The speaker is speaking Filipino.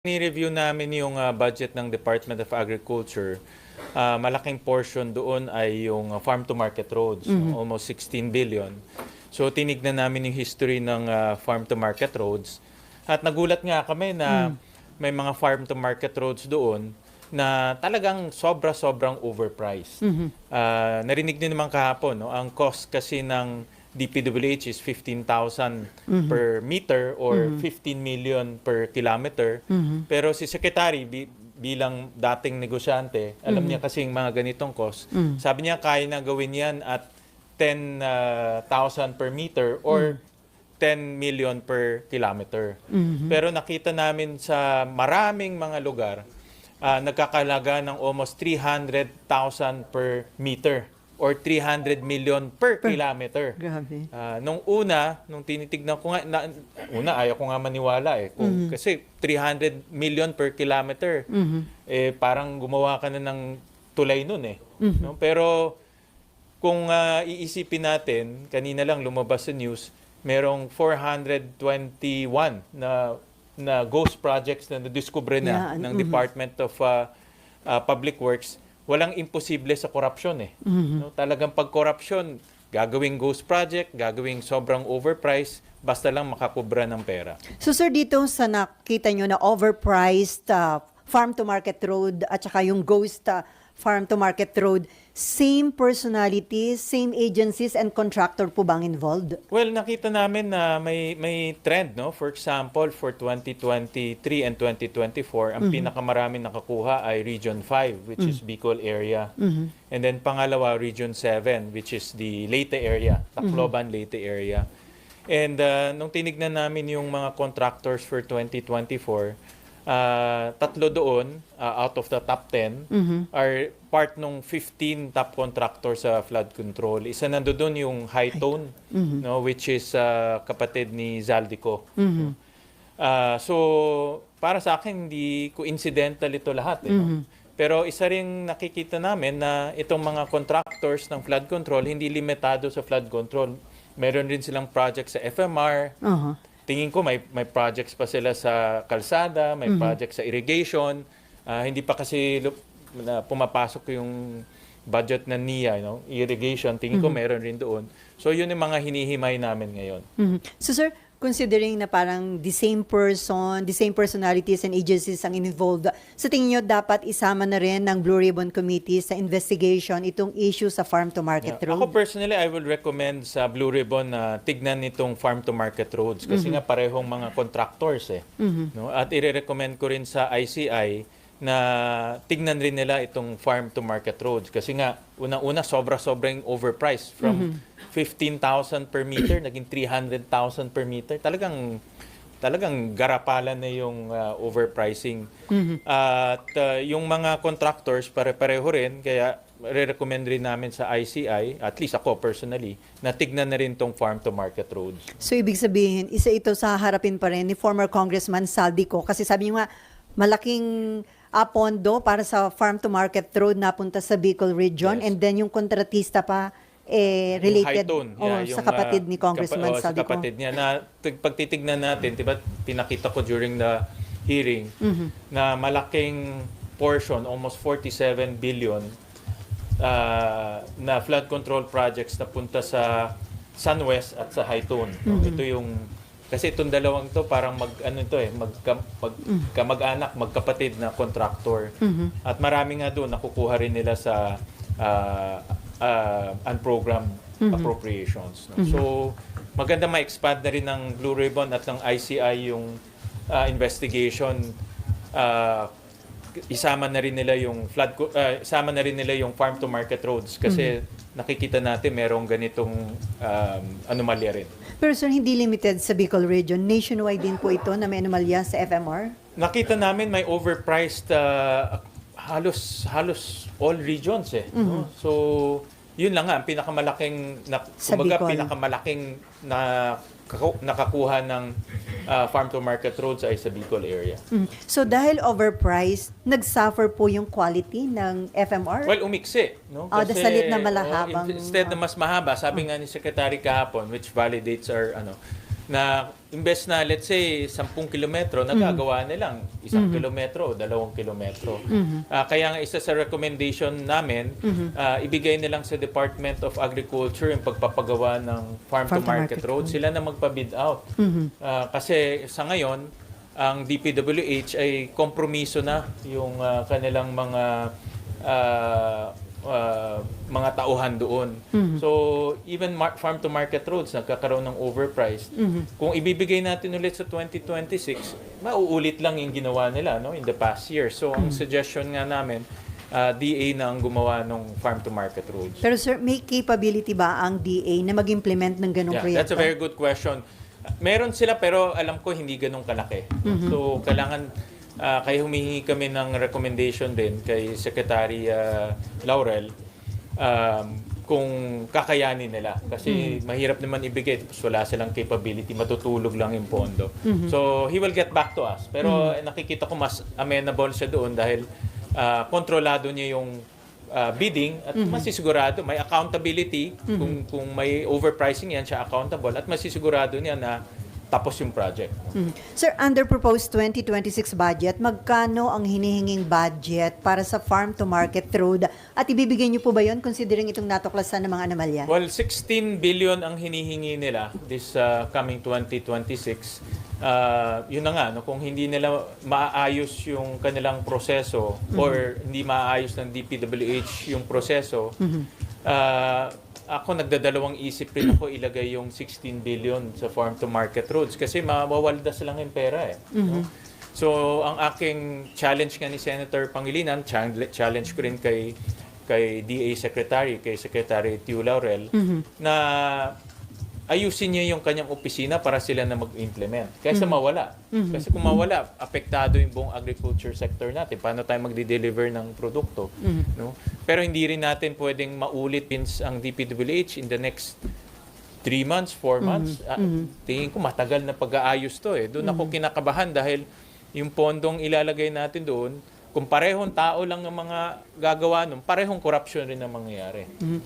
Ni-review namin yung ah, budget ng Department of Agriculture. Ah, malaking portion doon ay yung ah, farm to market roads, no? almost 16 billion. So tinignan namin yung history ng ah, farm to market roads at nagulat nga kami na may mga farm to market roads doon na talagang sobra-sobrang overpriced. Ah, narinig niyo naman kahapon, no? ang cost kasi ng DPWH is 15,000 per meter or 15 million per kilometer. Pero si Secretary bi- bilang dating negosyante, alam niya kasing mga ganitong cost. Sabi niya kaya na gawin yan at 10,000 per meter or 10 million per kilometer. Pero nakita namin sa maraming mga lugar, ah, nagkakalaga ng almost 300,000 per meter or 300 million per, kilometer. Grabe. Ah, nung una, nung tinitignan ko nga, na, una ayaw ko nga maniwala eh. Kung, Kasi 300 million per kilometer, eh, parang gumawa ka na ng tulay nun eh. No? Pero kung ah, iisipin natin, kanina lang lumabas sa news, merong 421 na na ghost projects na nadiskubre na Yan, ng mhm. Department of ah, ah, Public Works. Walang imposible sa korupsyon eh. No? Talagang pag korupsyon, gagawing ghost project, gagawing sobrang overpriced, basta lang makakubra ng pera. So sir, dito sa nakita nyo na overpriced uh, farm to market road at saka yung ghost uh, farm to market road, same personalities, same agencies and contractor po bang involved? Well, nakita namin na may may trend, no? For example, for 2023 and 2024, ang pinakamaraming nakakuha ay Region 5, which is Bicol area. And then pangalawa, Region 7, which is the Leyte area, Tacloban, Leyte area. And uh, nung tinignan namin yung mga contractors for 2024, ah, tatlo doon ah, out of the top 10 are part nung 15 top contractors sa flood control. Isa nando doon yung High Tone, no, which is ah, kapatid ni Zaldico. no. Ah, so para sa akin hindi coincidental ito lahat eh, no? Pero isa ring nakikita namin na itong mga contractors ng flood control hindi limitado sa flood control. Meron rin silang project sa FMR, Uh-huh. Tingin ko may may projects pa sila sa kalsada, may projects sa irrigation. Ah, hindi pa kasi na pumapasok yung budget ng NIA, you know, irrigation. Tingin ko meron rin doon. So yun yung mga hinihimay namin ngayon. Mhm. So sir, considering na parang the same person, the same personalities and agencies ang involved, sa tingin nyo dapat isama na rin ng Blue Ribbon Committee sa investigation itong issue sa farm to market Yeah. road? Ako personally, I will recommend sa Blue Ribbon na tignan nitong farm to market roads kasi nga parehong mga contractors eh. No? At i-recommend ko rin sa ICI na tignan rin nila itong farm to market roads kasi nga una-una sobra-sobrang overpriced from 15,000 per meter naging 300,000 per meter. Talagang talagang garapalan na yung uh, overpricing. At uh, yung mga contractors pare-pareho rin kaya re-recommend rin namin sa ICI, at least ako personally, na tignan na rin tong farm to market roads. So ibig sabihin, isa ito sa harapin pa rin ni former Congressman Saldico kasi sabi niyo nga malaking ah, pondo para sa farm to market road napunta sa Bicol region Yes. and then yung kontratista pa eh, Yung related high tone, oh, yeah, sa yung, kapatid uh, ni Congressman kapa- oh, sa kapatid niya na tig- pag titignan natin, 'di ba, pinakita ko during the hearing Mm-hmm. na malaking portion, almost 47 billion uh, na flood control projects na punta sa Sunwest at sa High Tone. Mm-hmm. Ito yung kasi itong dalawang to parang mag ano ito eh mag, mag Mm-hmm. kamag-anak, magkapatid na contractor. At marami nga doon nakukuha rin nila sa uh, uh, unprogrammed appropriations. no? So maganda ma-expand na rin ng Blue Ribbon at ng ICI yung uh, investigation uh, isama na rin nila yung flood uh, isama na rin nila yung farm to market roads kasi nakikita natin merong ganitong um, anomalya rin. Pero sir, hindi limited sa Bicol region. Nationwide din po ito na may anomalya sa FMR? Nakita namin may overpriced uh, halos halos all regions eh. no? So yun lang nga ang pinakamalaking na, Sa kumbaga Bicol. pinakamalaking na kaku- nakakuha ng uh, farm to market roads ay sa Bicol area. Mm. So dahil overpriced, nag-suffer po yung quality ng FMR? Well, umiksi. No? Oh, dasalit na oh, malahabang- instead na mas mahaba, sabi nga ni Secretary kahapon, which validates our, ano, na imbes na let's say 10 kilometro nagagawa nilang isang kilometro o dalawang kilometro. Ah, kaya nga isa sa recommendation namin ah, ibigay nilang sa Department of Agriculture yung pagpapagawa ng farm, to market, road. Sila na magpa-bid out. Ah, kasi sa ngayon ang DPWH ay kompromiso na yung ah, kanilang mga ah, ah, mga tauhan doon. So, even mar- farm to market roads nagkakaroon ng overpriced. Kung ibibigay natin ulit sa 2026, mauulit lang yung ginawa nila no in the past year. So, ang suggestion nga namin ah, DA na ang gumawa ng farm to market roads. Pero sir, may capability ba ang DA na mag-implement ng ganong Yeah, proyekto? that's a very good question. Meron sila pero alam ko hindi ganun kalaki. So kailangan ah, kaya humihingi kami ng recommendation din kay Secretary ah, Laurel um, kung kakayanin nila. Kasi mahirap naman ibigay tapos wala silang capability, matutulog lang yung pondo. So he will get back to us. Pero eh, nakikita ko mas amenable siya doon dahil ah, kontrolado niya yung uh, bidding at masisigurado may accountability. Kung kung may overpricing yan siya accountable. At masisigurado niya na tapos yung project. Mhm. Sir, under proposed 2026 budget, magkano ang hinihinging budget para sa farm to market road? At ibibigay niyo po ba yon considering itong natuklasan ng mga anomalya? Well, 16 billion ang hinihingi nila this uh, coming 2026. Uh, yun na nga, no, kung hindi nila maayos yung kanilang proseso or hindi maayos ng DPWH yung proseso, uh, ako nagdadalawang isip rin ako ilagay yung 16 billion sa farm to market roads kasi mawawaldas lang yung pera eh. no? So, ang aking challenge nga ni Senator Pangilinan, challenge, ko rin kay kay DA Secretary, kay Secretary Tiu Laurel, na ayusin niya yung kanyang opisina para sila na mag-implement. Kaysa mawala. Kasi kung mawala, apektado yung buong agriculture sector natin. Paano tayo magde-deliver ng produkto? No? Pero hindi rin natin pwedeng maulit pins ang DPWH in the next three months, four months. Ah, tingin ko matagal na pag-aayos to eh. Doon ako kinakabahan dahil yung pondong ilalagay natin doon, kung parehong tao lang ang mga gagawa nun, parehong corruption rin ang mangyayari. Mhm.